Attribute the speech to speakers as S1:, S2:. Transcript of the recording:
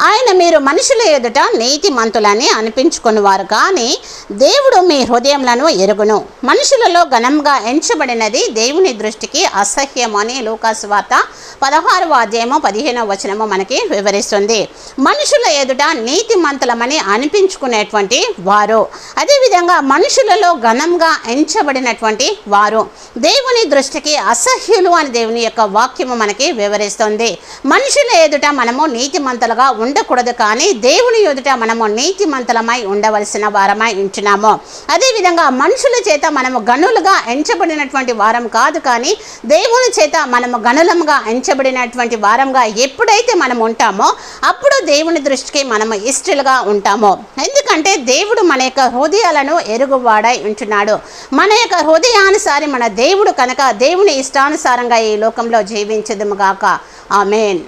S1: ఆయన మీరు మనుషుల ఎదుట నీతిమంతులని అనిపించుకునివారు కానీ దేవుడు మీ హృదయములను ఎరుగును. మనుషులలో ఘనంగా ఎంచబడినది దేవుని దృష్టికి అసహ్యమని అని లూకాసు వార్త పదహారవ అధ్యాయము పదిహేనవ వచనము మనకి వివరిస్తుంది. మనుషుల ఎదుట నీతిమంతులమని అనిపించుకునేటువంటి వారు. అదేవిధంగా మనుషులలో ఘనంగా ఎంచబడినటువంటి వారు. దేవుని దృష్టికి అసహ్యులు అని దేవుని యొక్క వాక్యము మనకి వివరిస్తుంది. మనుషుల ఎదుట మనము నీతిమంతులుగా ఉండకూడదు కానీ దేవుని ఎదుట మనము నీతిమంతులమై ఉండవలసిన వారమై ఉంటున్నాము. అదేవిధంగా మనుషుల చేత మనము గనులుగా ఎంచబడినటువంటి వారం కాదు కానీ దేవుని చేత మనము గనులంగా ఎంచబడినటువంటి వారంగా ఎప్పుడైతే మనం ఉంటామో అప్పుడు దేవుని దృష్టికి మనము ఇష్టలుగా ఉంటామో. ఎందుకంటే దేవుడు మన యొక్క హృదయాలను ఎరుగువాడై ఉంటున్నాడు. మన యొక్క హృదయానుసారి మన దేవుడు కనుక దేవుని ఇష్టానుసారంగా ఈ లోకంలో జీవించదుముగాక ఆమెన్.